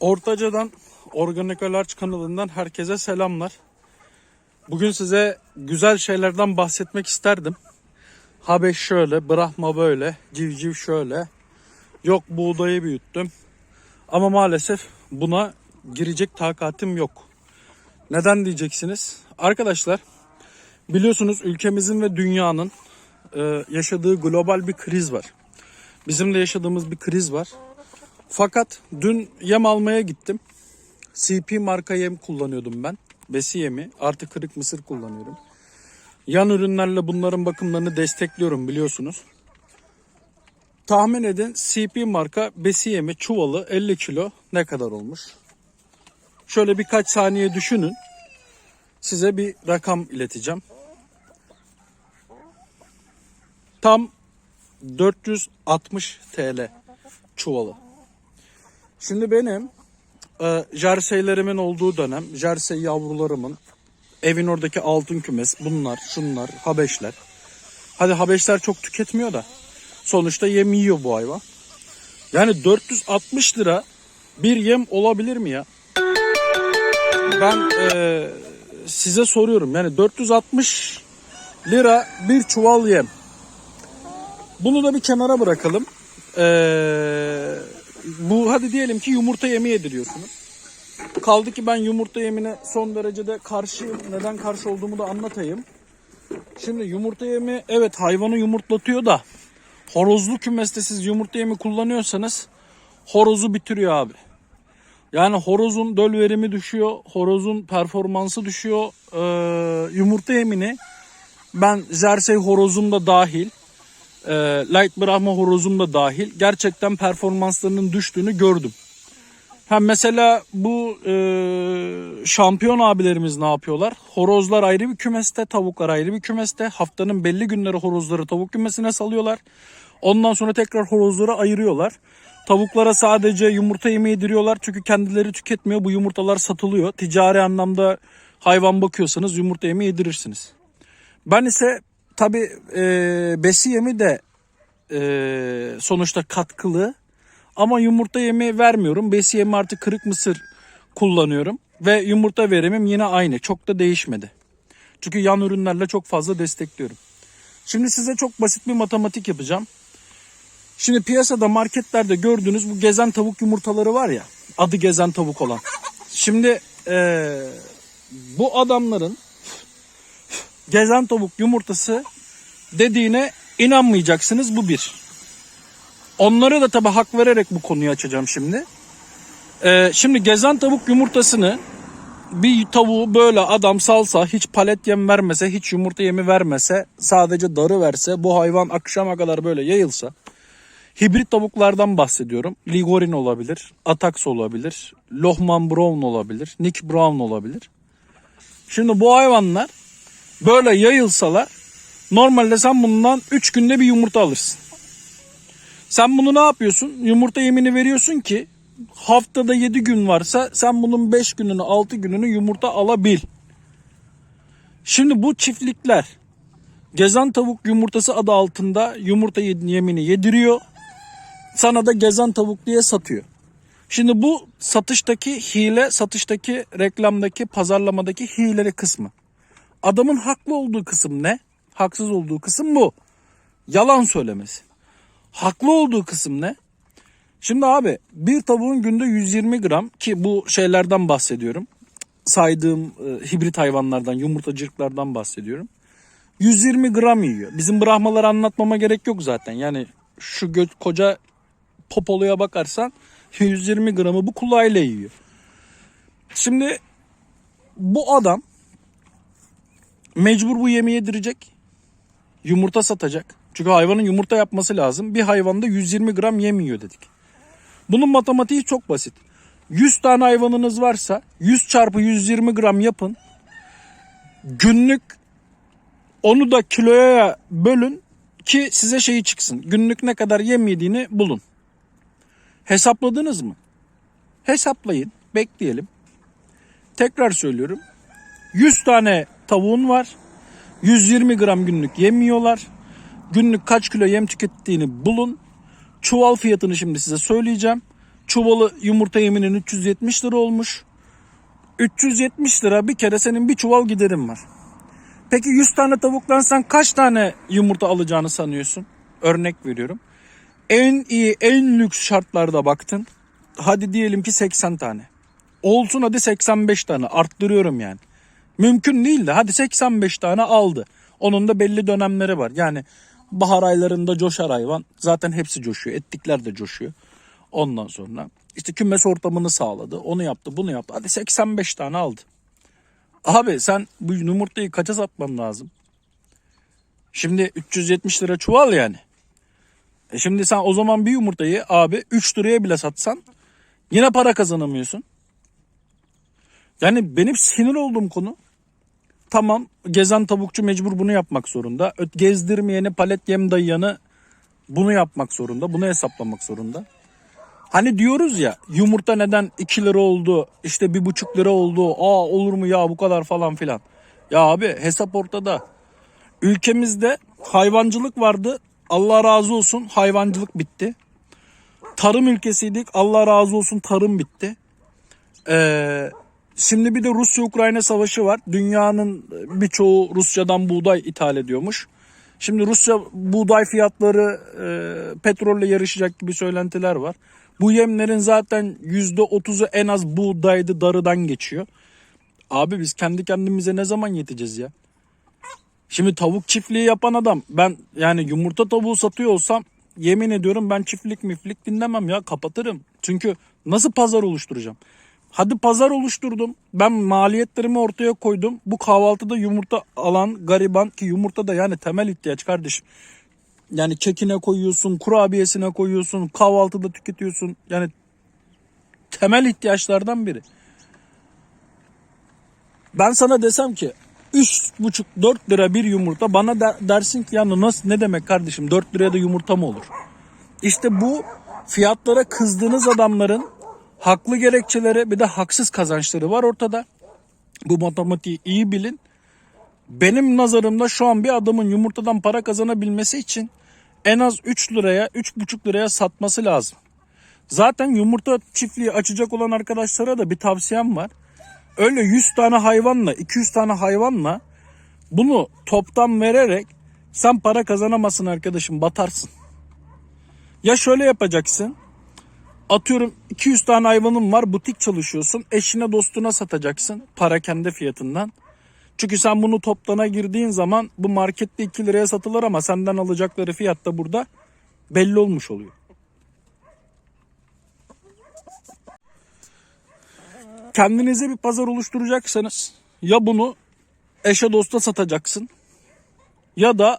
Ortaca'dan Organic Alarç kanalından herkese selamlar. Bugün size güzel şeylerden bahsetmek isterdim. Habeş şöyle, Brahma böyle, civciv şöyle. Yok buğdayı büyüttüm. Ama maalesef buna girecek takatim yok. Neden diyeceksiniz? Arkadaşlar biliyorsunuz ülkemizin ve dünyanın e, yaşadığı global bir kriz var. Bizim de yaşadığımız bir kriz var. Fakat dün yem almaya gittim. CP marka yem kullanıyordum ben. Besi yemi. Artı kırık mısır kullanıyorum. Yan ürünlerle bunların bakımlarını destekliyorum biliyorsunuz. Tahmin edin CP marka besi yemi çuvalı 50 kilo ne kadar olmuş? Şöyle birkaç saniye düşünün. Size bir rakam ileteceğim. Tam 460 TL çuvalı. Şimdi benim e, jerseylerimin olduğu dönem, jersey yavrularımın evin oradaki altın kümes, bunlar, şunlar, habeşler. Hadi habeşler çok tüketmiyor da sonuçta yem yiyor bu hayvan. Yani 460 lira bir yem olabilir mi ya? Ben e, size soruyorum yani 460 lira bir çuval yem. Bunu da bir kenara bırakalım. Ee, bu hadi diyelim ki yumurta yemi yediriyorsunuz. Kaldı ki ben yumurta yemine son derecede karşıyım. Neden karşı olduğumu da anlatayım. Şimdi yumurta yemi evet hayvanı yumurtlatıyor da horozlu kümeste siz yumurta yemi kullanıyorsanız horozu bitiriyor abi. Yani horozun döl verimi düşüyor, horozun performansı düşüyor. Ee, yumurta yemini ben jersey horozum da dahil e, Light Brahma horozum da dahil gerçekten performanslarının düştüğünü gördüm. Ha mesela bu e, şampiyon abilerimiz ne yapıyorlar? Horozlar ayrı bir kümeste, tavuklar ayrı bir kümeste. Haftanın belli günleri horozları tavuk kümesine salıyorlar. Ondan sonra tekrar horozları ayırıyorlar. Tavuklara sadece yumurta yemi yediriyorlar çünkü kendileri tüketmiyor. Bu yumurtalar satılıyor. Ticari anlamda hayvan bakıyorsanız yumurta yemi yedirirsiniz. Ben ise tabi e, besi yemi de e, sonuçta katkılı ama yumurta yemi vermiyorum. Besi yemi artık kırık mısır kullanıyorum ve yumurta verimim yine aynı. Çok da değişmedi. Çünkü yan ürünlerle çok fazla destekliyorum. Şimdi size çok basit bir matematik yapacağım. Şimdi piyasada marketlerde gördüğünüz bu gezen tavuk yumurtaları var ya. Adı gezen tavuk olan. Şimdi e, bu adamların gezen tavuk yumurtası dediğine inanmayacaksınız bu bir. Onları da tabi hak vererek bu konuyu açacağım şimdi. Ee, şimdi gezen tavuk yumurtasını bir tavuğu böyle adam salsa hiç palet yem vermese hiç yumurta yemi vermese sadece darı verse bu hayvan akşama kadar böyle yayılsa hibrit tavuklardan bahsediyorum. Ligorin olabilir, Atax olabilir, Lohman Brown olabilir, Nick Brown olabilir. Şimdi bu hayvanlar böyle yayılsalar normalde sen bundan 3 günde bir yumurta alırsın. Sen bunu ne yapıyorsun? Yumurta yemini veriyorsun ki haftada 7 gün varsa sen bunun 5 gününü 6 gününü yumurta alabil. Şimdi bu çiftlikler gezen tavuk yumurtası adı altında yumurta yemini yediriyor. Sana da gezen tavuk diye satıyor. Şimdi bu satıştaki hile, satıştaki reklamdaki, pazarlamadaki hile kısmı. Adamın haklı olduğu kısım ne? Haksız olduğu kısım bu. Yalan söylemesi. Haklı olduğu kısım ne? Şimdi abi bir tavuğun günde 120 gram ki bu şeylerden bahsediyorum. Saydığım e, hibrit hayvanlardan, yumurtacılıklardan bahsediyorum. 120 gram yiyor. Bizim brahmaları anlatmama gerek yok zaten. Yani şu gö- koca popoluya bakarsan 120 gramı bu kulağıyla yiyor. Şimdi bu adam mecbur bu yemi yedirecek. Yumurta satacak. Çünkü hayvanın yumurta yapması lazım. Bir hayvanda 120 gram yem yiyor dedik. Bunun matematiği çok basit. 100 tane hayvanınız varsa 100 çarpı 120 gram yapın. Günlük onu da kiloya bölün ki size şeyi çıksın. Günlük ne kadar yem yediğini bulun. Hesapladınız mı? Hesaplayın. Bekleyelim. Tekrar söylüyorum. 100 tane tavuğun var. 120 gram günlük yem yiyorlar. Günlük kaç kilo yem tükettiğini bulun. Çuval fiyatını şimdi size söyleyeceğim. çuvalı yumurta yeminin 370 lira olmuş. 370 lira bir kere senin bir çuval giderin var. Peki 100 tane tavuktan kaç tane yumurta alacağını sanıyorsun? Örnek veriyorum. En iyi, en lüks şartlarda baktın. Hadi diyelim ki 80 tane. Olsun hadi 85 tane. Arttırıyorum yani. Mümkün değil de hadi 85 tane aldı. Onun da belli dönemleri var. Yani bahar aylarında coşar hayvan. Zaten hepsi coşuyor. Ettikler de coşuyor. Ondan sonra işte kümes ortamını sağladı. Onu yaptı, bunu yaptı. Hadi 85 tane aldı. Abi sen bu yumurtayı kaça satman lazım? Şimdi 370 lira çuval yani. E şimdi sen o zaman bir yumurtayı abi 3 liraya bile satsan yine para kazanamıyorsun. Yani benim sinir olduğum konu tamam gezen tavukçu mecbur bunu yapmak zorunda. Gezdirmeyeni palet yem dayayanı bunu yapmak zorunda. Bunu hesaplamak zorunda. Hani diyoruz ya yumurta neden 2 lira oldu işte 1,5 lira oldu aa olur mu ya bu kadar falan filan. Ya abi hesap ortada. Ülkemizde hayvancılık vardı Allah razı olsun hayvancılık bitti. Tarım ülkesiydik Allah razı olsun tarım bitti. Ee, şimdi bir de Rusya-Ukrayna savaşı var. Dünyanın birçoğu Rusya'dan buğday ithal ediyormuş. Şimdi Rusya buğday fiyatları e, petrolle yarışacak gibi söylentiler var. Bu yemlerin zaten %30'u en az buğdaydı darıdan geçiyor. Abi biz kendi kendimize ne zaman yeteceğiz ya? Şimdi tavuk çiftliği yapan adam ben yani yumurta tavuğu satıyor olsam yemin ediyorum ben çiftlik miflik dinlemem ya kapatırım. Çünkü nasıl pazar oluşturacağım? Hadi pazar oluşturdum. Ben maliyetlerimi ortaya koydum. Bu kahvaltıda yumurta alan gariban ki yumurta da yani temel ihtiyaç kardeşim. Yani kekine koyuyorsun, kurabiyesine koyuyorsun, kahvaltıda tüketiyorsun. Yani temel ihtiyaçlardan biri. Ben sana desem ki 3,5-4 lira bir yumurta bana der- dersin ki yani nasıl ne demek kardeşim 4 liraya da yumurta mı olur? İşte bu fiyatlara kızdığınız adamların haklı gerekçeleri bir de haksız kazançları var ortada. Bu matematiği iyi bilin. Benim nazarımda şu an bir adamın yumurtadan para kazanabilmesi için en az 3 liraya 3,5 liraya satması lazım. Zaten yumurta çiftliği açacak olan arkadaşlara da bir tavsiyem var. Öyle 100 tane hayvanla 200 tane hayvanla bunu toptan vererek sen para kazanamazsın arkadaşım batarsın. Ya şöyle yapacaksın. Atıyorum 200 tane hayvanın var butik çalışıyorsun. Eşine dostuna satacaksın para kendi fiyatından. Çünkü sen bunu toptana girdiğin zaman bu markette 2 liraya satılır ama senden alacakları fiyat da burada belli olmuş oluyor. Kendinize bir pazar oluşturacaksanız ya bunu eşe dosta satacaksın ya da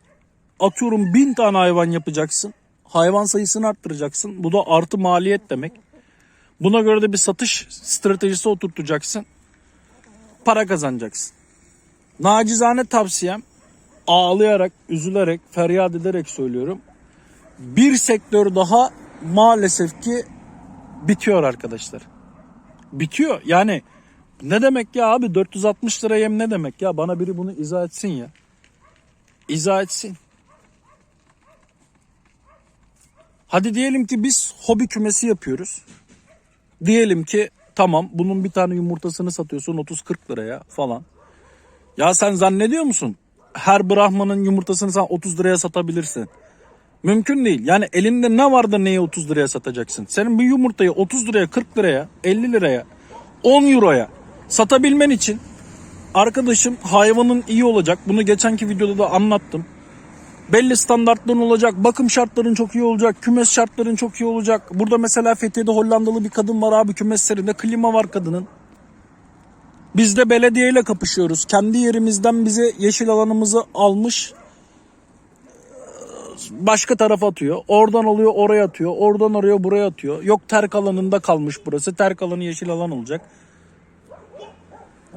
atıyorum bin tane hayvan yapacaksın. Hayvan sayısını arttıracaksın. Bu da artı maliyet demek. Buna göre de bir satış stratejisi oturtacaksın. Para kazanacaksın. Nacizane tavsiyem ağlayarak, üzülerek, feryat ederek söylüyorum. Bir sektör daha maalesef ki bitiyor arkadaşlar. Bitiyor. Yani ne demek ya abi 460 lira yem ne demek ya bana biri bunu izah etsin ya. İzah etsin. Hadi diyelim ki biz hobi kümesi yapıyoruz. Diyelim ki tamam bunun bir tane yumurtasını satıyorsun 30-40 liraya falan. Ya sen zannediyor musun? Her Brahman'ın yumurtasını sen 30 liraya satabilirsin. Mümkün değil. Yani elinde ne var da neyi 30 liraya satacaksın? Senin bir yumurtayı 30 liraya, 40 liraya, 50 liraya, 10 euroya satabilmen için arkadaşım hayvanın iyi olacak. Bunu geçenki videoda da anlattım. Belli standartların olacak, bakım şartların çok iyi olacak, kümes şartların çok iyi olacak. Burada mesela Fethiye'de Hollandalı bir kadın var abi kümeslerinde klima var kadının. Biz de belediyeyle kapışıyoruz. Kendi yerimizden bize yeşil alanımızı almış başka tarafa atıyor. Oradan alıyor oraya atıyor. Oradan arıyor buraya atıyor. Yok terk alanında kalmış burası. Terk alanı yeşil alan olacak.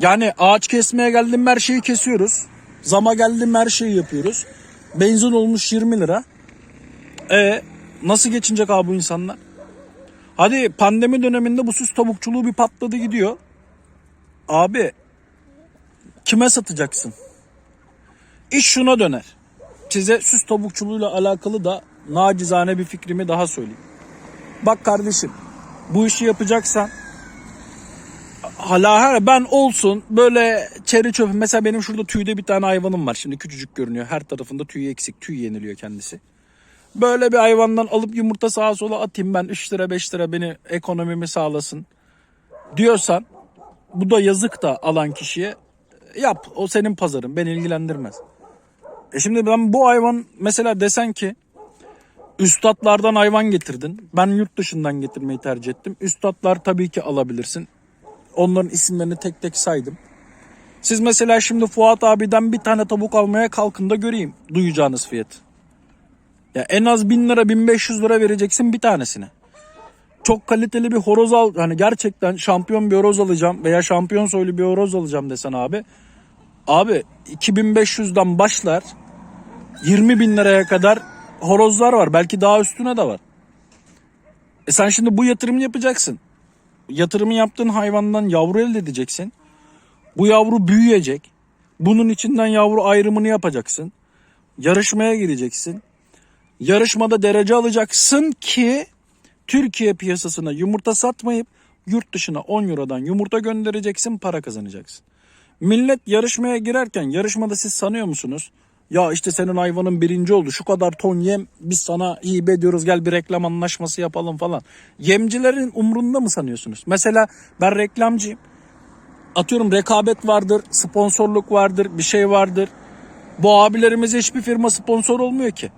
Yani ağaç kesmeye geldim her şeyi kesiyoruz. Zama geldim her şeyi yapıyoruz. Benzin olmuş 20 lira. E nasıl geçinecek abi bu insanlar? Hadi pandemi döneminde bu süs tavukçuluğu bir patladı gidiyor. Abi kime satacaksın? İş şuna döner. Size süs tavukçuluğuyla alakalı da nacizane bir fikrimi daha söyleyeyim. Bak kardeşim bu işi yapacaksan hala her ben olsun böyle çeri çöp mesela benim şurada tüyde bir tane hayvanım var şimdi küçücük görünüyor her tarafında tüy eksik tüy yeniliyor kendisi. Böyle bir hayvandan alıp yumurta sağa sola atayım ben 3 lira 5 lira beni ekonomimi sağlasın diyorsan bu da yazık da alan kişiye yap o senin pazarın beni ilgilendirmez. E şimdi ben bu hayvan mesela desen ki üstadlardan hayvan getirdin. Ben yurt dışından getirmeyi tercih ettim. Üstadlar tabii ki alabilirsin. Onların isimlerini tek tek saydım. Siz mesela şimdi Fuat abiden bir tane tavuk almaya kalkın da göreyim duyacağınız fiyat. Ya en az 1000 lira 1500 lira vereceksin bir tanesine. Çok kaliteli bir horoz al. Hani gerçekten şampiyon bir horoz alacağım veya şampiyon soylu bir horoz alacağım desen abi. Abi 2500'den başlar 20 bin liraya kadar horozlar var. Belki daha üstüne de var. E sen şimdi bu yatırımı yapacaksın. Yatırımı yaptığın hayvandan yavru elde edeceksin. Bu yavru büyüyecek. Bunun içinden yavru ayrımını yapacaksın. Yarışmaya gireceksin. Yarışmada derece alacaksın ki Türkiye piyasasına yumurta satmayıp yurt dışına 10 Euro'dan yumurta göndereceksin, para kazanacaksın. Millet yarışmaya girerken yarışmada siz sanıyor musunuz? Ya işte senin hayvanın birinci oldu şu kadar ton yem biz sana hibe ediyoruz gel bir reklam anlaşması yapalım falan. Yemcilerin umrunda mı sanıyorsunuz? Mesela ben reklamcıyım. Atıyorum rekabet vardır, sponsorluk vardır, bir şey vardır. Bu abilerimize hiçbir firma sponsor olmuyor ki.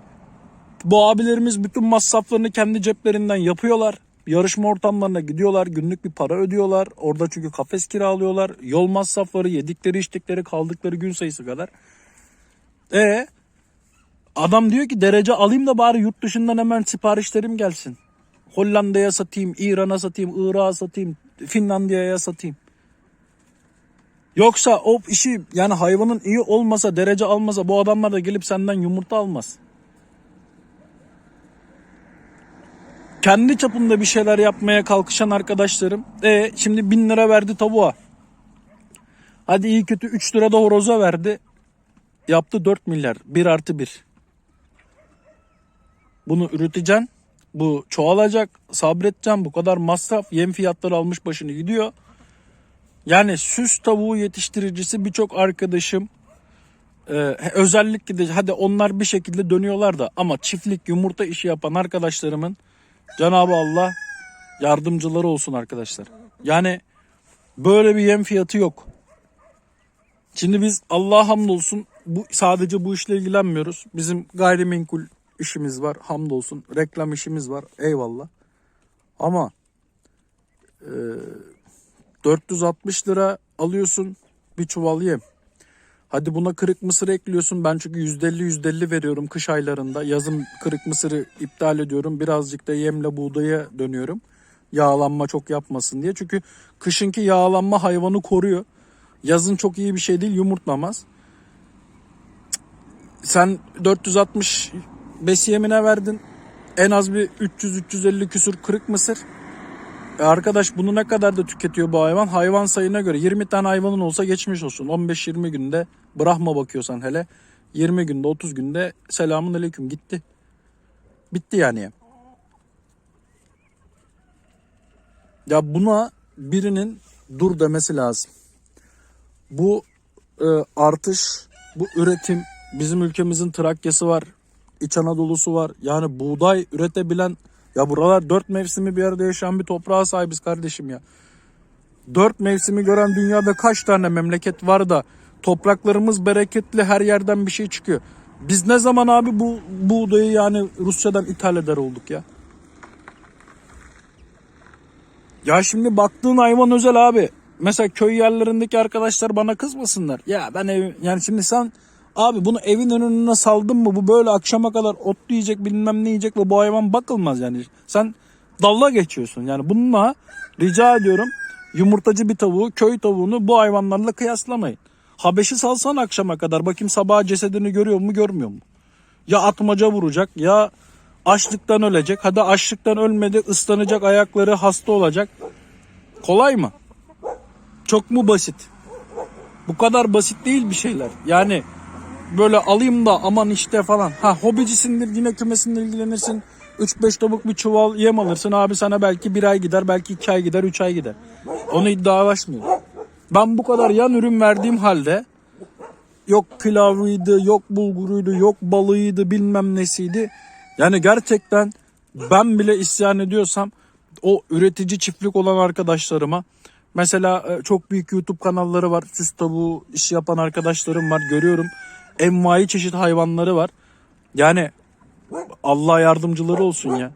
Bu abilerimiz bütün masraflarını kendi ceplerinden yapıyorlar. Yarışma ortamlarına gidiyorlar. Günlük bir para ödüyorlar. Orada çünkü kafes kiralıyorlar. Yol masrafları, yedikleri, içtikleri, kaldıkları gün sayısı kadar. E adam diyor ki derece alayım da bari yurt dışından hemen siparişlerim gelsin. Hollanda'ya satayım, İran'a satayım, Irak'a satayım, Finlandiya'ya satayım. Yoksa o işi yani hayvanın iyi olmasa, derece almasa bu adamlar da gelip senden yumurta almaz. kendi çapında bir şeyler yapmaya kalkışan arkadaşlarım. E şimdi bin lira verdi tavuğa. Hadi iyi kötü 3 lira da horoza verdi. Yaptı 4 milyar. 1 artı 1. Bunu üreteceksin. Bu çoğalacak. Sabredeceksin. Bu kadar masraf. Yem fiyatları almış başını gidiyor. Yani süs tavuğu yetiştiricisi birçok arkadaşım ee, özellikle de hadi onlar bir şekilde dönüyorlar da ama çiftlik yumurta işi yapan arkadaşlarımın Cenab-ı Allah yardımcıları olsun arkadaşlar. Yani böyle bir yem fiyatı yok. Şimdi biz Allah'a hamdolsun bu sadece bu işle ilgilenmiyoruz. Bizim gayrimenkul işimiz var hamdolsun. Reklam işimiz var eyvallah. Ama e, 460 lira alıyorsun bir çuval yem. Hadi buna kırık mısır ekliyorsun. Ben çünkü %50 %50 veriyorum kış aylarında. Yazın kırık mısırı iptal ediyorum. Birazcık da yemle buğdaya dönüyorum. Yağlanma çok yapmasın diye. Çünkü kışınki yağlanma hayvanı koruyor. Yazın çok iyi bir şey değil yumurtlamaz. Sen 460 besi yemine verdin. En az bir 300-350 küsur kırık mısır. E arkadaş bunu ne kadar da tüketiyor bu hayvan? Hayvan sayına göre 20 tane hayvanın olsa geçmiş olsun. 15-20 günde Brahma bakıyorsan hele 20 günde 30 günde selamun aleyküm gitti. Bitti yani. Ya buna birinin dur demesi lazım. Bu e, artış, bu üretim bizim ülkemizin Trakya'sı var, İç Anadolu'su var. Yani buğday üretebilen ya buralar dört mevsimi bir arada yaşayan bir toprağa sahibiz kardeşim ya. Dört mevsimi gören dünyada kaç tane memleket var da topraklarımız bereketli her yerden bir şey çıkıyor. Biz ne zaman abi bu buğdayı yani Rusya'dan ithal eder olduk ya? Ya şimdi baktığın hayvan özel abi. Mesela köy yerlerindeki arkadaşlar bana kızmasınlar. Ya ben ev yani şimdi sen abi bunu evin önüne saldın mı bu böyle akşama kadar ot yiyecek bilmem ne yiyecek ve bu hayvan bakılmaz yani. Sen dalla geçiyorsun. Yani bununla rica ediyorum yumurtacı bir tavuğu köy tavuğunu bu hayvanlarla kıyaslamayın. Habeşi salsan akşama kadar bakayım sabah cesedini görüyor mu görmüyor mu? Ya atmaca vuracak ya açlıktan ölecek. Hadi açlıktan ölmedi ıslanacak ayakları hasta olacak. Kolay mı? Çok mu basit? Bu kadar basit değil bir şeyler. Yani böyle alayım da aman işte falan. Ha hobicisindir yine kümesinle ilgilenirsin. 3-5 tavuk bir çuval yem alırsın abi sana belki bir ay gider belki 2 ay gider 3 ay gider. Onu iddialaşmıyorum. Ben bu kadar yan ürün verdiğim halde yok pilavıydı, yok bulguruydu, yok balığıydı, bilmem nesiydi. Yani gerçekten ben bile isyan ediyorsam o üretici çiftlik olan arkadaşlarıma mesela e, çok büyük YouTube kanalları var. Süs tavuğu işi yapan arkadaşlarım var. Görüyorum. Envai çeşit hayvanları var. Yani Allah yardımcıları olsun ya.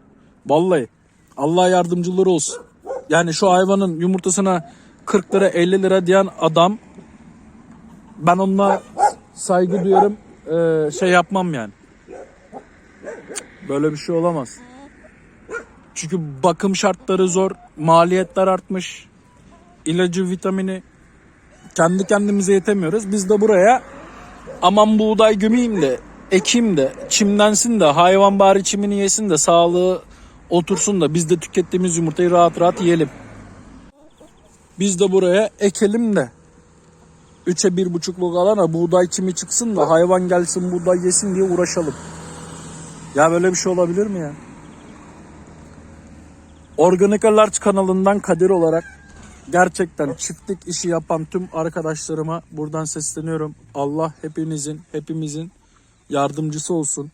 Vallahi Allah yardımcıları olsun. Yani şu hayvanın yumurtasına 40 lira 50 lira diyen adam ben onunla saygı duyarım. Ee, şey yapmam yani. Böyle bir şey olamaz. Çünkü bakım şartları zor. Maliyetler artmış. İlacı, vitamini kendi kendimize yetemiyoruz. Biz de buraya aman buğday gömeyim de ekeyim de çimlensin de hayvan bari çimini yesin de sağlığı otursun da biz de tükettiğimiz yumurtayı rahat rahat yiyelim. Biz de buraya ekelim de 3'e 1,5'luk alana buğday çimi çıksın da hayvan gelsin buğday yesin diye uğraşalım. Ya böyle bir şey olabilir mi ya? Organic Large kanalından Kadir olarak gerçekten çiftlik işi yapan tüm arkadaşlarıma buradan sesleniyorum. Allah hepinizin, hepimizin yardımcısı olsun.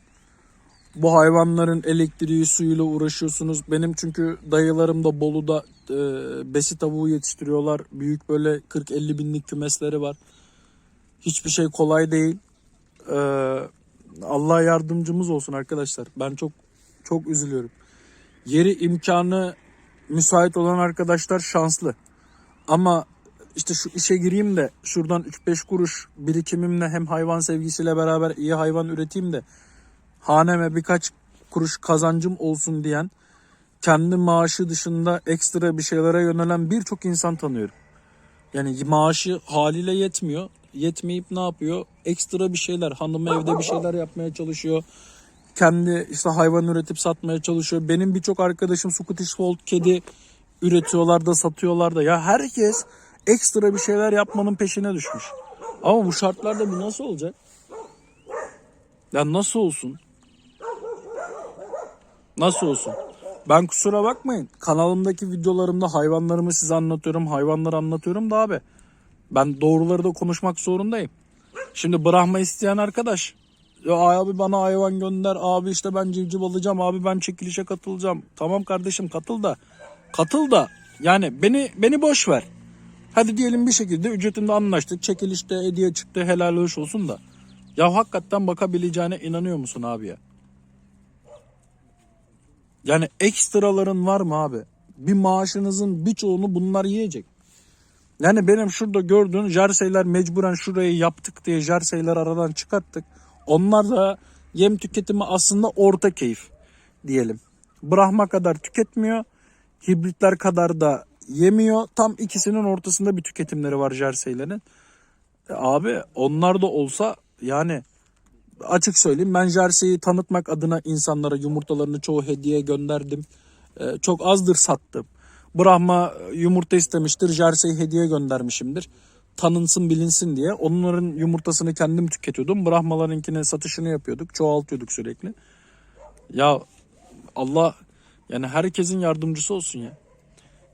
Bu hayvanların elektriği, suyuyla uğraşıyorsunuz. Benim çünkü dayılarım da Bolu'da e, besi tavuğu yetiştiriyorlar. Büyük böyle 40-50 binlik kümesleri var. Hiçbir şey kolay değil. Ee, Allah yardımcımız olsun arkadaşlar. Ben çok çok üzülüyorum. Yeri imkanı müsait olan arkadaşlar şanslı. Ama işte şu işe gireyim de şuradan 3-5 kuruş birikimimle hem hayvan sevgisiyle beraber iyi hayvan üreteyim de haneme birkaç kuruş kazancım olsun diyen kendi maaşı dışında ekstra bir şeylere yönelen birçok insan tanıyorum. Yani maaşı haliyle yetmiyor. Yetmeyip ne yapıyor? Ekstra bir şeyler. Hanım evde bir şeyler yapmaya çalışıyor. Kendi işte hayvan üretip satmaya çalışıyor. Benim birçok arkadaşım Scottish Fold kedi üretiyorlar da satıyorlar da. Ya herkes ekstra bir şeyler yapmanın peşine düşmüş. Ama bu şartlarda bu nasıl olacak? Ya nasıl olsun? Nasıl olsun? Ben kusura bakmayın. Kanalımdaki videolarımda hayvanlarımı size anlatıyorum. Hayvanları anlatıyorum da abi. Ben doğruları da konuşmak zorundayım. Şimdi Brahma isteyen arkadaş. Ya abi bana hayvan gönder. Abi işte ben civciv alacağım. Abi ben çekilişe katılacağım. Tamam kardeşim katıl da. Katıl da. Yani beni beni boş ver. Hadi diyelim bir şekilde ücretinde anlaştık. Çekilişte hediye çıktı. Helal hoş olsun da. Ya hakikaten bakabileceğine inanıyor musun abi ya? Yani ekstraların var mı abi? Bir maaşınızın birçoğunu bunlar yiyecek. Yani benim şurada gördüğün jerseyler mecburen şurayı yaptık diye jerseyler aradan çıkarttık. Onlar da yem tüketimi aslında orta keyif diyelim. Brahma kadar tüketmiyor. Hibritler kadar da yemiyor. Tam ikisinin ortasında bir tüketimleri var jerseylerin. E abi onlar da olsa yani açık söyleyeyim ben Jersey'i tanıtmak adına insanlara yumurtalarını çoğu hediye gönderdim. Ee, çok azdır sattım. Brahma yumurta istemiştir. Jersey hediye göndermişimdir. Tanınsın bilinsin diye. Onların yumurtasını kendim tüketiyordum. Brahmalarınkine satışını yapıyorduk. Çoğaltıyorduk sürekli. Ya Allah yani herkesin yardımcısı olsun ya.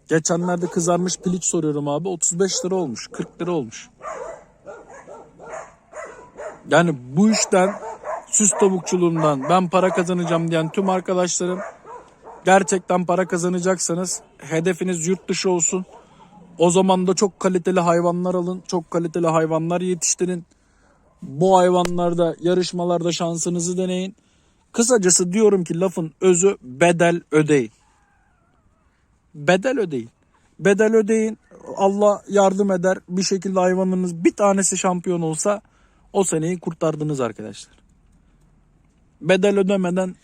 Geçenlerde kızarmış piliç soruyorum abi. 35 lira olmuş. 40 lira olmuş. Yani bu işten süs tavukçuluğundan ben para kazanacağım diyen tüm arkadaşlarım gerçekten para kazanacaksanız hedefiniz yurt dışı olsun. O zaman da çok kaliteli hayvanlar alın. Çok kaliteli hayvanlar yetiştirin. Bu hayvanlarda yarışmalarda şansınızı deneyin. Kısacası diyorum ki lafın özü bedel ödeyin. Bedel ödeyin. Bedel ödeyin. Allah yardım eder. Bir şekilde hayvanınız bir tanesi şampiyon olsa o seneyi kurtardınız arkadaşlar. Bedel ödemeden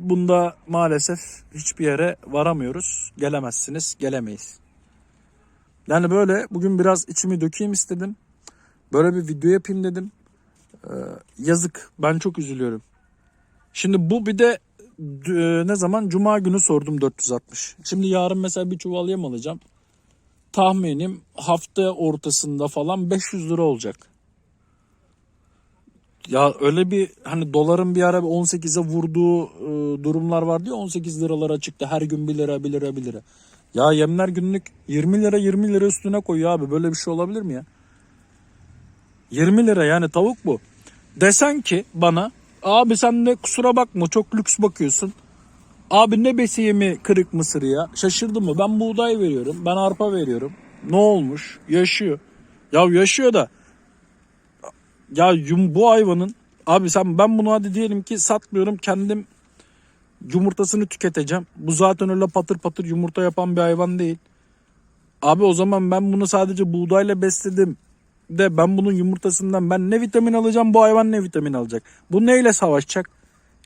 bunda maalesef hiçbir yere varamıyoruz. Gelemezsiniz, gelemeyiz. Yani böyle bugün biraz içimi dökeyim istedim. Böyle bir video yapayım dedim. Ee, yazık. Ben çok üzülüyorum. Şimdi bu bir de e, ne zaman? Cuma günü sordum 460. Şimdi yarın mesela bir çuval yem alacağım. Tahminim hafta ortasında falan 500 lira olacak. Ya öyle bir hani doların bir ara 18'e vurduğu e, durumlar vardı ya 18 liralara çıktı her gün 1 lira 1 lira 1 lira. Ya yemler günlük 20 lira 20 lira üstüne koyuyor abi böyle bir şey olabilir mi ya? 20 lira yani tavuk bu. Desen ki bana abi sen de kusura bakma çok lüks bakıyorsun. Abi ne besi yemi kırık mısır ya? Şaşırdın mı? Ben buğday veriyorum. Ben arpa veriyorum. Ne olmuş? Yaşıyor. Ya yaşıyor da ya bu hayvanın abi sen ben bunu hadi diyelim ki satmıyorum kendim yumurtasını tüketeceğim. Bu zaten öyle patır patır yumurta yapan bir hayvan değil. Abi o zaman ben bunu sadece buğdayla besledim de ben bunun yumurtasından ben ne vitamin alacağım bu hayvan ne vitamin alacak. Bu neyle savaşacak?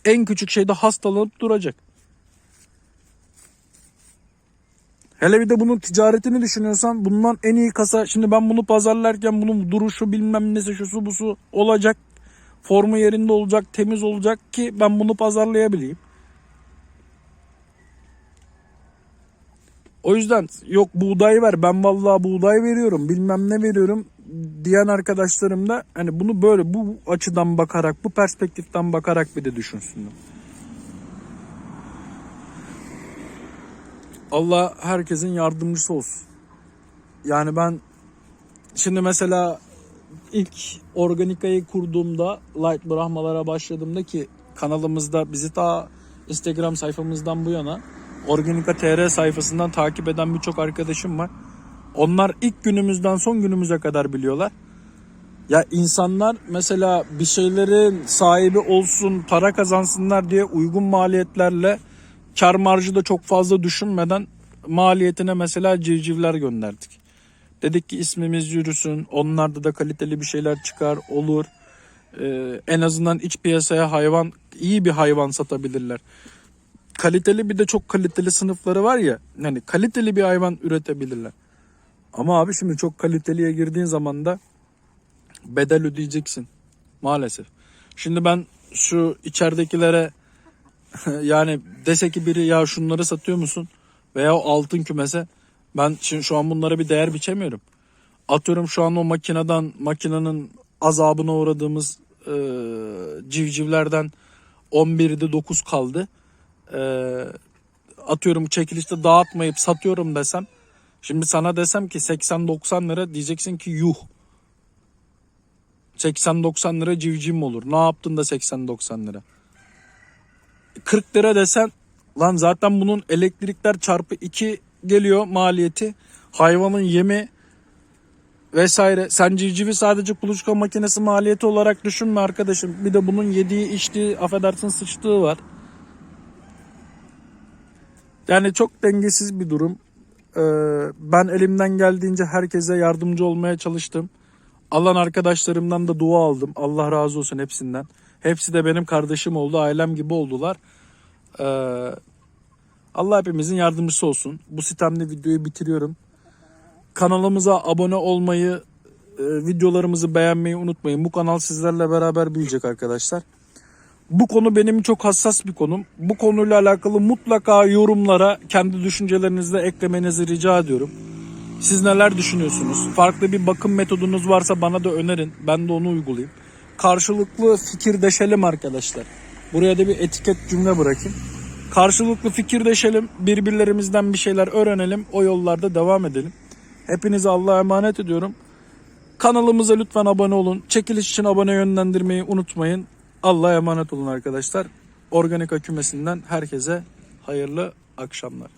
En küçük şeyde hastalanıp duracak. Hele bir de bunun ticaretini düşünüyorsan bundan en iyi kasa şimdi ben bunu pazarlarken bunun duruşu bilmem nesi şusu busu olacak. Formu yerinde olacak, temiz olacak ki ben bunu pazarlayabileyim. O yüzden yok buğday ver ben vallahi buğday veriyorum bilmem ne veriyorum diyen arkadaşlarım da hani bunu böyle bu açıdan bakarak bu perspektiften bakarak bir de düşünsünler. Allah herkesin yardımcısı olsun. Yani ben şimdi mesela ilk Organika'yı kurduğumda light bırakmalara başladığımda ki kanalımızda bizi ta Instagram sayfamızdan bu yana Organika TR sayfasından takip eden birçok arkadaşım var. Onlar ilk günümüzden son günümüze kadar biliyorlar. Ya insanlar mesela bir şeylerin sahibi olsun, para kazansınlar diye uygun maliyetlerle kar marjı da çok fazla düşünmeden maliyetine mesela civcivler gönderdik. Dedik ki ismimiz yürüsün, onlarda da kaliteli bir şeyler çıkar, olur. Ee, en azından iç piyasaya hayvan, iyi bir hayvan satabilirler. Kaliteli bir de çok kaliteli sınıfları var ya, yani kaliteli bir hayvan üretebilirler. Ama abi şimdi çok kaliteliye girdiğin zaman da bedel ödeyeceksin maalesef. Şimdi ben şu içeridekilere yani dese ki biri ya şunları satıyor musun? Veya o altın kümese ben şimdi şu an bunlara bir değer biçemiyorum. Atıyorum şu an o makineden makinenin azabına uğradığımız e, civcivlerden 11'de 9 kaldı. E, atıyorum çekilişte dağıtmayıp satıyorum desem. Şimdi sana desem ki 80-90 lira diyeceksin ki yuh. 80-90 lira civciv mi olur? Ne yaptın da 80-90 lira? 40 lira desen lan zaten bunun elektrikler çarpı 2 geliyor maliyeti. Hayvanın yemi vesaire. Sen civcivi sadece kuluçka makinesi maliyeti olarak düşünme arkadaşım. Bir de bunun yediği içtiği affedersin sıçtığı var. Yani çok dengesiz bir durum. Ee, ben elimden geldiğince herkese yardımcı olmaya çalıştım. Alan arkadaşlarımdan da dua aldım. Allah razı olsun hepsinden. Hepsi de benim kardeşim oldu, ailem gibi oldular. Ee, Allah hepimizin yardımcısı olsun. Bu sitemde videoyu bitiriyorum. Kanalımıza abone olmayı, e, videolarımızı beğenmeyi unutmayın. Bu kanal sizlerle beraber büyüyecek arkadaşlar. Bu konu benim çok hassas bir konum. Bu konuyla alakalı mutlaka yorumlara kendi düşüncelerinizi eklemenizi rica ediyorum. Siz neler düşünüyorsunuz? Farklı bir bakım metodunuz varsa bana da önerin. Ben de onu uygulayayım. Karşılıklı fikirdeşelim arkadaşlar. Buraya da bir etiket cümle bırakayım. Karşılıklı fikirdeşelim. Birbirlerimizden bir şeyler öğrenelim. O yollarda devam edelim. Hepinize Allah'a emanet ediyorum. Kanalımıza lütfen abone olun. Çekiliş için abone yönlendirmeyi unutmayın. Allah'a emanet olun arkadaşlar. Organika kümesinden herkese hayırlı akşamlar.